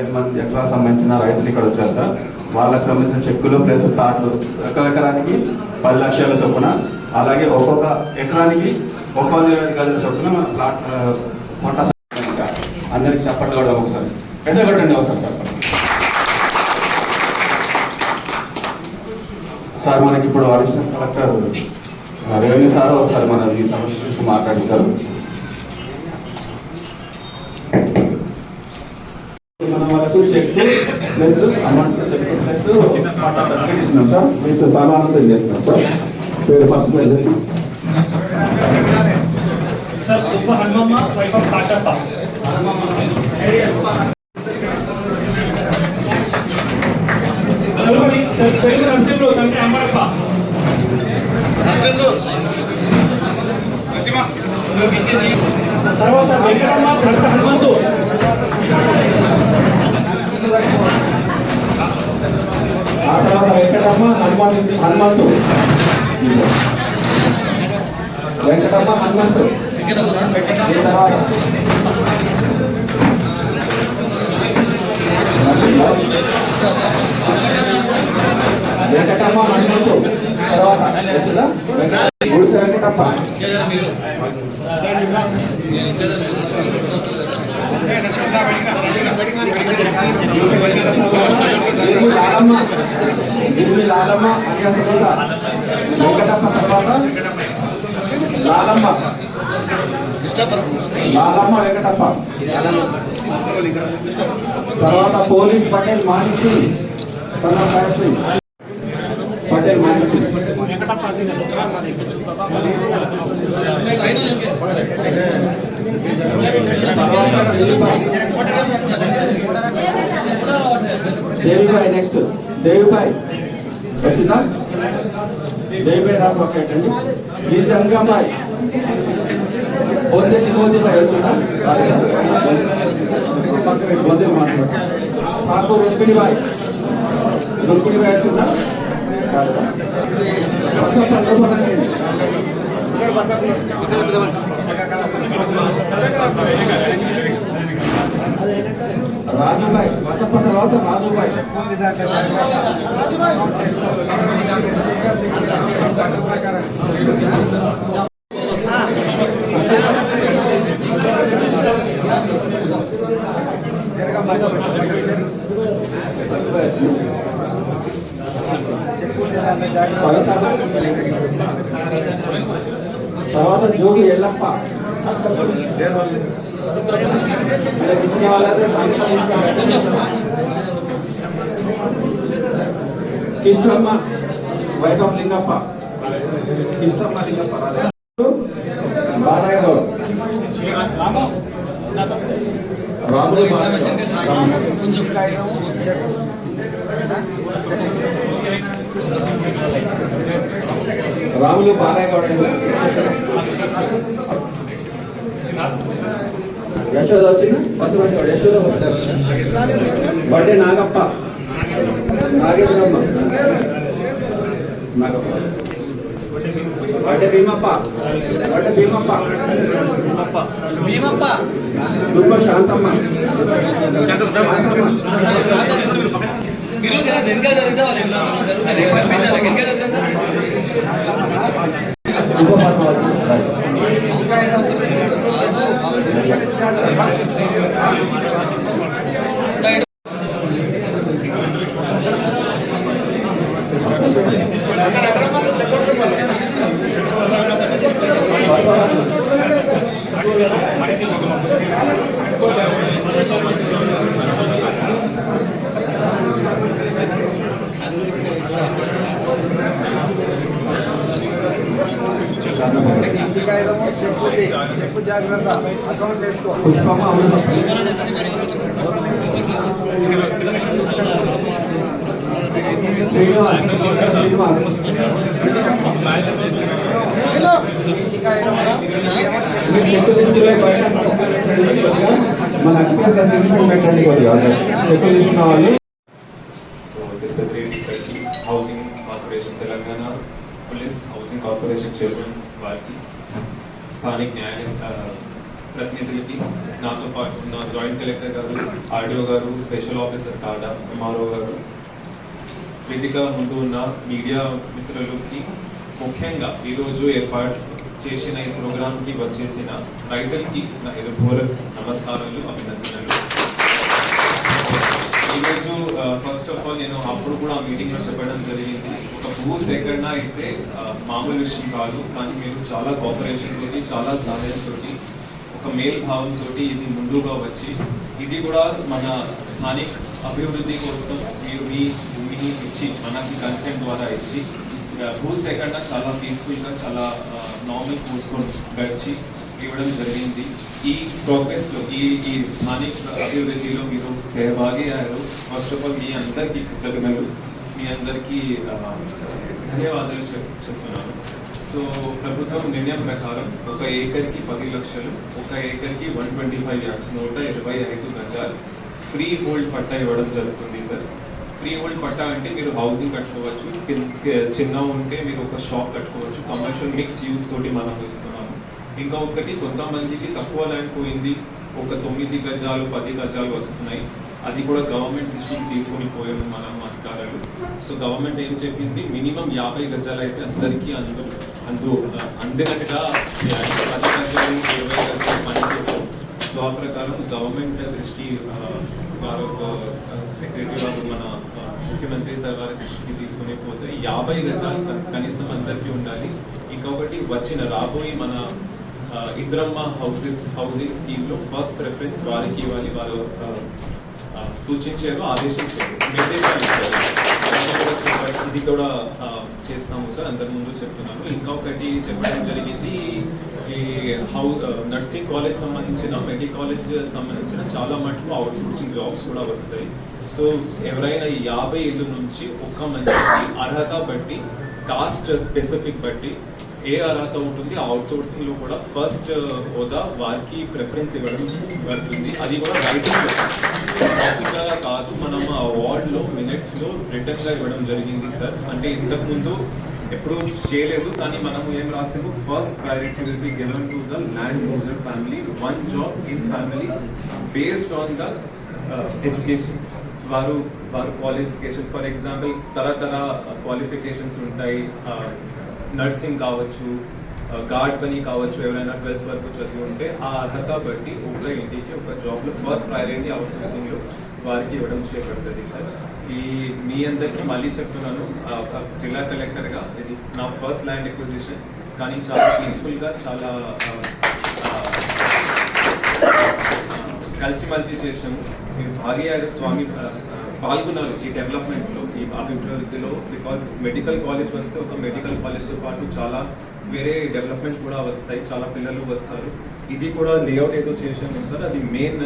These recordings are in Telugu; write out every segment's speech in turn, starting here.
ఐదు మంది ఎకరా సంబంధించిన రైతులు ఇక్కడ వచ్చారు సార్. వాళ్ళకి సంబంధించిన చెక్కులు ప్లస్ ప్లాట్లు ఒక ఎకరానికి పది లక్షల చొప్పున. అలాగే ఒక్కొక్క ఎకరానికి ఒక్కొక్క గదుల చొప్పున మన ప్లాట్ పంట అందరికి చప్పట్లు కూడా ఒకసారి. పెద్ద ఒకసారి చెప్పండి. సార్ మనకి ఇప్పుడు అడిషనల్ కలెక్టర్ రెవెన్యూ సార్ ఒకసారి మన ఈ సమస్య గురించి మాట్లాడిస్తారు మీతో సమానంతో చేస్తున్నాం సార్. పేరు ఫస్ట్ పేరు తెలుగు నరసింహులు తండ్రి అమ్మరప్ప తర్వాత వెంకటమ్మ హనుమంతు. ఆ తర్వాత వెంకటమ్మ హనుమాన్ హనుమంతు వెంకటమ్మ. హనుమంతు వెంకటమ్మ హనుమంతు తర్వాత? గుడిసె వెంకటప్ప లాలమ్మ వెంకటప్ప తర్వాత లాలమ్మ లాలమ్మ వెంకటప్ప. తర్వాత పోలీస్ పటేల్ మాహితి సింగ్ పటేల్ దేవిబాయ్ రా పక్కటండి ఈ జంగమ్మాయ్ బొందెల్లి మోదీబాయ్ వచ్చిందా పక్కన మాట్లాడు వచ్చిందా రాజుబాయ్ వసప్ప తర్వాత రాజుబాయ్ తర్వాత జోగి ఎల్లప్ప వీళ్ళకి ఇచ్చిన వాళ్ళైతే సంఖ్య కిష్టమ్మ వైఫ్ ఆఫ్ లింగప్ప కిష్టమ్మ లింగప్ప రాలే. బాలయ్య గౌడ్ రాములు బాలయ్య గౌడ్. రాములు బాలయ్య గౌడ్ యశోద వచ్చింది Basavaraju Goud Yashoda birthday Nagappa Nageswaramma Nagappa birthday Bheemappa birthday Bheemappa Bheemappa Durga Shantamma మీరు జర వెనక జరుగుతా వెనక Thank you. జాగ్రత్త. అకౌంట్ వేసుకో. పుష్పమ్మ అమృత శ్రీనివాస్ శ్రీనివాస్ ఇంటికాయలము మీరు చెక్కు తీసుకునే బయట మన అధికారుల తీసుకుని పెట్టండి కొద్దిగా చెక్కు తీసుకున్న వాళ్ళు so Tirupati circle housing corporation Telangana police housing corporation chairman వారికి స్థానిక న్యాయ ప్రతినిధులకి నాతో పాటు నా జాయింట్ కలెక్టర్ గారు ఆర్డీఓ గారు స్పెషల్ ఆఫీసర్ కాడా ఎంఆర్ఓ గారు వేదిక ముందు ఉన్న మీడియా మిత్రులకి ముఖ్యంగా ఈరోజు ఏర్పాటు చేసిన ఈ ప్రోగ్రాంకి వచ్చేసిన రైతులకి నా ఎదుర్కోల నమస్కారాలు అభినందనలు. ఈరోజు ఫస్ట్ ఆఫ్ ఆల్ నేను అప్పుడు కూడా ఆ మీటింగ్ చెప్పడం జరిగింది. ఒక భూ సేకరణ అయితే మామూలు విషయం కాదు కానీ మీరు చాలా కోఆపరేషన్ తోటి చాలా సహాయం తోటి ఒక మేల్ భావం తోటి ఇది ముందుగా వచ్చి ఇది కూడా మన స్థానిక అభివృద్ధి కోసం మీరు మీ భూమిని ఇచ్చి మనకి కన్సెంట్ ద్వారా ఇచ్చి భూ సేకరణ చాలా పీస్ఫుల్గా చాలా నార్మల్ కోర్స్ గడిచి ఇవ్వడం జరిగింది. ఈ ప్రోగ్రెస్లో ఈ ఈ స్థానిక అభివృద్ధిలో మీరు సహభాగి అయ్యారు. ఫస్ట్ ఆఫ్ ఆల్ మీ అందరికీ కృతజ్ఞతలు. మీ అందరికీ ధన్యవాదాలు చెప్ చెప్తున్నాను. సో ప్రభుత్వం నిర్ణయం ప్రకారం ఒక ఏకర్కి పది లక్షలు ఒక ఏకర్కి వన్ ట్వంటీ ఫైవ్ యాక్స్ నూట ఇరవై ఐదు గజాలు ఫ్రీ హోల్డ్ పట్టా ఇవ్వడం జరుగుతుంది సార్. ఫ్రీ హోల్డ్ పట్టా అంటే మీరు హౌసింగ్ కట్టుకోవచ్చు చిన్న ఉంటే మీరు ఒక షాప్ కట్టుకోవచ్చు కమర్షియల్ మిక్స్ యూస్ తోటి మనం ఇస్తున్నాము ఇంకా ఒకటి కొంతమందికి తక్కువ ల్యాండ్ పోయింది ఒక తొమ్మిది గజాలు పది గజాలు వస్తున్నాయి. అది కూడా గవర్నమెంట్ దృష్టికి తీసుకొని పోయాము మనం అధికారులు. సో గవర్నమెంట్ ఏం చెప్పింది? మినిమం యాభై గజాలు అయితే అందరికీ అందు అందు అందినట్టుగా పది గజాలు ఇరవై గజాలు పనిచేయడం సో ఆ ప్రకారం గవర్నమెంట్ దృష్టి వారు సెక్రటరీ వారు మన ముఖ్యమంత్రి సార్ వారి దృష్టికి తీసుకునే పోతే యాభై గజాలు కనీసం అందరికీ ఉండాలి. ఇంకొకటి వచ్చిన రాబోయే మన ఇంద్రమ్మ హౌసెస్ హౌసింగ్ స్కీమ్లో ఫస్ట్ ప్రిఫరెన్స్ వారికి ఇవ్వాలి వారు సూచించారు ఆదేశించారు. నిర్దేశాలు ఇది కూడా చేస్తాము సార్ అందరి ముందు చెప్తున్నాను ఇంకొకటి చెప్పడం జరిగింది ఈ హౌ నర్సింగ్ కాలేజ్ సంబంధించిన మెడికల్ కాలేజ్ సంబంధించిన చాలా మటుకు అవుట్ సోర్సింగ్ జాబ్స్ కూడా వస్తాయి. సో ఎవరైనా యాభై ఏళ్ళ నుంచి ఒక్క మంచి అర్హత బట్టి కాస్ట్ స్పెసిఫిక్ బట్టి ఏ అర్హత ఉంటుంది? అవుట్లో కూడా ఫస్ట్ uh, హోదా వారికి ప్రిఫరెన్స్ ఇవ్వడం పడుతుంది అది కూడా రైటింగ్ టాపిక్గా కాదు మనం ఆ అవార్డ్లో మినిట్స్లో రిటర్న్గా ఇవ్వడం జరిగింది సార్ అంటే ఇంతకు ముందు ఎప్పుడు చేయలేదు కానీ మనం ఏం రాసాము? First priority will be given to the land user family one job in family based on the education వారు వారు క్వాలిఫికేషన్ ఫర్ ఎగ్జాంపుల్ తరతర క్వాలిఫికేషన్స్ ఉంటాయి. నర్సింగ్ కావచ్చు గార్డ్ పని కావచ్చు ఎవరైనా ట్వెల్త్ వరకు చదివి ఉంటే ఆ అర్హత బట్టి ఒక ఇంటికి ఒక జాబ్లో ఫస్ట్ ప్రయారిటీ అవుట్ సోర్సింగ్లో వారికి ఇవ్వడం చేపడుతుంది సార్. ఈ మీ అందరికీ మళ్ళీ చెప్తున్నాను ఒక జిల్లా కలెక్టర్గా ఇది నా ఫస్ట్ ల్యాండ్ ఎక్విజిషన్ కానీ చాలా పీస్ఫుల్గా చాలా కలిసిమలిసి చేసాము మీరు భాగ్యారు స్వామి పాల్గొన్నారు ఈ డెవలప్మెంట్లో ఈ అభివృద్ధిలో బికాస్ మెడికల్ కాలేజ్ వస్తే ఒక మెడికల్ కాలేజ్తో పాటు చాలా వేరే డెవలప్మెంట్ కూడా వస్తాయి చాలా పిల్లలు వస్తారు. ఇది కూడా లేఅవుట్ ఏదో చేసాము సార్ అది మెయిన్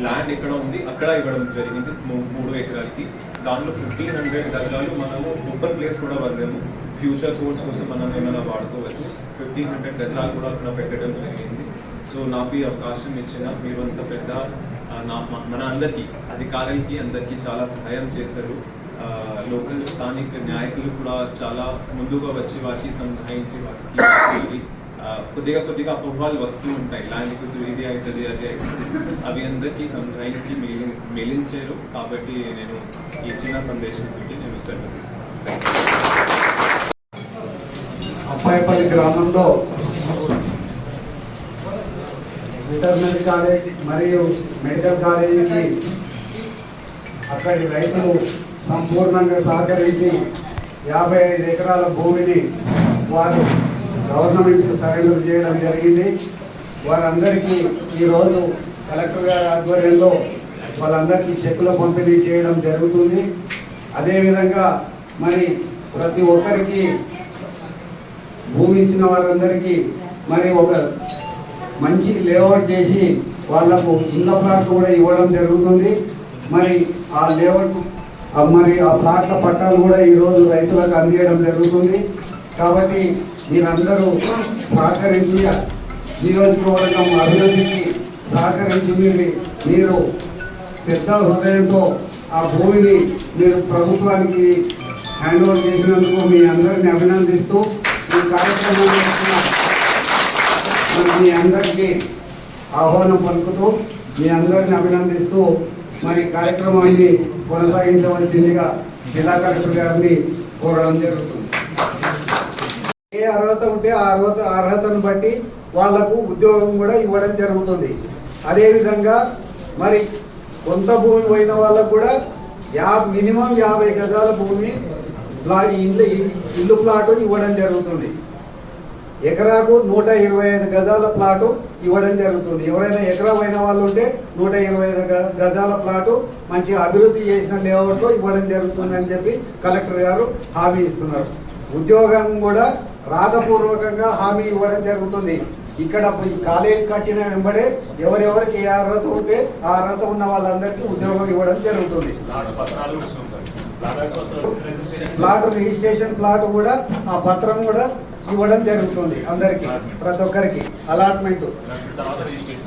ల్యాండ్ uh, ఎక్కడ ఉంది అక్కడ ఇవ్వడం జరిగింది మూ- మూడు ఎకరాలకి. దాంట్లో ఫిఫ్టీన్ హండ్రెడ్ గజాలు మనము ఓపెన్ ప్లేస్ కూడా వదిలేము ఫ్యూచర్ కోర్స్ కోసం మనం ఏమైనా వాడుకోవచ్చు. ఫిఫ్టీన్ హండ్రెడ్ గజాలు కూడా అక్కడ పెట్టడం జరిగింది. సో నాకు ఈ అవకాశం ఇచ్చిన మీరు అంత పెద్ద మన అందరికీ అధికారులకి అందరికీ చాలా సహాయం చేశారు. లోకల్ స్థానిక నాయకులు కూడా చాలా ముందుగా వచ్చి వారికి సంధాయించి వారికి కొద్దిగా కొద్దిగా అపోహలు వస్తూ ఉంటాయి. ల్యాండ్ కోసం ఇది అవుతుంది అది అవుతుంది. అవి అందరికీ సంగ్రహించి మేలి మిగిలించారు కాబట్టి నేను ఈ చిన్న సందేశం పెట్టి నేను సెలవు తీసుకున్నాను అప్పాయపల్లి గ్రామంలో వెటర్నరీ కాలేజ్ మరియు మెడికల్ కాలేజీకి అక్కడి రైతులు సంపూర్ణంగా సహకరించి యాభై ఐదు ఎకరాల భూమిని వారు గవర్నమెంట్కు సరెండర్ చేయడం జరిగింది. వారందరికీ ఈరోజు కలెక్టర్ గారి ఆధ్వర్యంలో వాళ్ళందరికీ చెక్కుల పంపిణీ చేయడం జరుగుతుంది. అదేవిధంగా మరి ప్రతి ఒక్కరికి భూమి ఇచ్చిన వారందరికీ మరి ఒక మంచి లేఅవుట్ చేసి వాళ్ళకు ఇళ్ళ ప్లాట్లు కూడా ఇవ్వడం జరుగుతుంది. మరి ఆ లేఅవుట్ మరి ఆ ప్లాట్ల పట్టాలు కూడా ఈరోజు రైతులకు అందియడం జరుగుతుంది. కాబట్టి మీరందరూ సహకరించి నియోజకవర్గం అభివృద్ధికి సహకరించి మీరు మీరు పెద్ద హృదయంతో ఆ భూమిని మీరు ప్రభుత్వానికి హ్యాండ్ ఓవర్ చేసినందుకు మీ అందరిని అభినందిస్తూ ఈ కార్యక్రమాన్ని మీ అందరికీ ఆహ్వానం పలుకుతూ మీ అందరిని అభినందిస్తూ మరి కార్యక్రమాన్ని కొనసాగించవలసిందిగా జిల్లా కలెక్టర్ గారిని కోరడం జరుగుతుంది. ఏ అర్హత ఉంటే ఆ అర్హత అర్హతను బట్టి వాళ్ళకు ఉద్యోగం కూడా ఇవ్వడం జరుగుతుంది. అదేవిధంగా మరి కొంత భూమి పోయిన వాళ్ళకు కూడా యా మినిమం యాభై గజాల భూమి ప్లా- ఇల్లు ఇల్లు ప్లాటు ఇవ్వడం జరుగుతుంది. ఎకరాకు నూట ఇరవై ఐదు గజాల ప్లాటు ఇవ్వడం జరుగుతుంది. ఎవరైనా ఎకరా పోయిన వాళ్ళు ఉంటే నూట ఇరవై ఐదు గజాల ప్లాటు మంచి అభివృద్ధి చేసిన లేఅవుట్లో ఇవ్వడం జరుగుతుంది అని చెప్పి కలెక్టర్ గారు హామీ ఇస్తున్నారు. ఉద్యోగం కూడా రాతపూర్వకంగా హామీ ఇవ్వడం జరుగుతుంది. ఇక్కడ కాలేజ్ కట్టిన వెంబడే ఎవరెవరికి ఏ అర్హత ఉంటే ఆ అర్హత ఉన్న వాళ్ళందరికీ ఉద్యోగం ఇవ్వడం జరుగుతుంది. ప్లాట్ రిజిస్ట్రేషన్ ప్లాట్ కూడా ఆ పత్రం కూడా ఇవ్వడం జరుగుతుంది అందరికి ప్రతి ఒక్కరికి. అలాట్మెంట్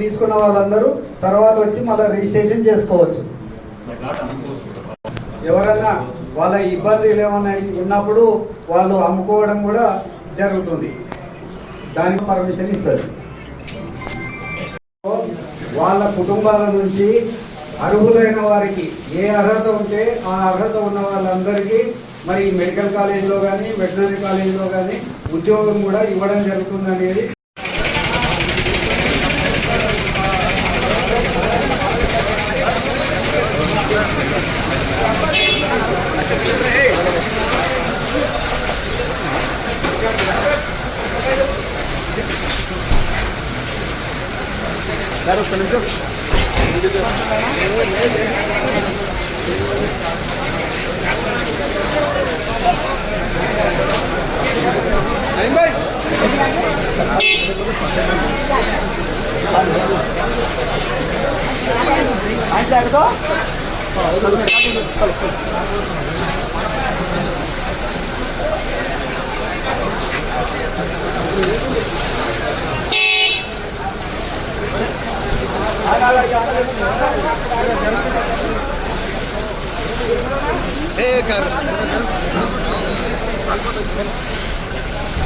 తీసుకున్న వాళ్ళందరూ తర్వాత వచ్చి మళ్ళీ రిజిస్ట్రేషన్ చేసుకోవచ్చు. ఎవరైనా వాళ్ళ ఇబ్బందులు ఏమైనా ఉన్నప్పుడు వాళ్ళు అమ్ముకోవడం కూడా జరుగుతుంది. దానికి పర్మిషన్ ఇస్తుంది వాళ్ళ కుటుంబాల నుంచి అర్హులైన వారికి ఏ అర్హత ఉంటే ఆ అర్హత ఉన్న వాళ్ళందరికీ మరి మెడికల్ కాలేజీలో కానీ వెటనరీ కాలేజీలో కానీ ఉద్యోగం కూడా ఇవ్వడం జరుగుతుంది అనేది Claro, Hey, Carlos.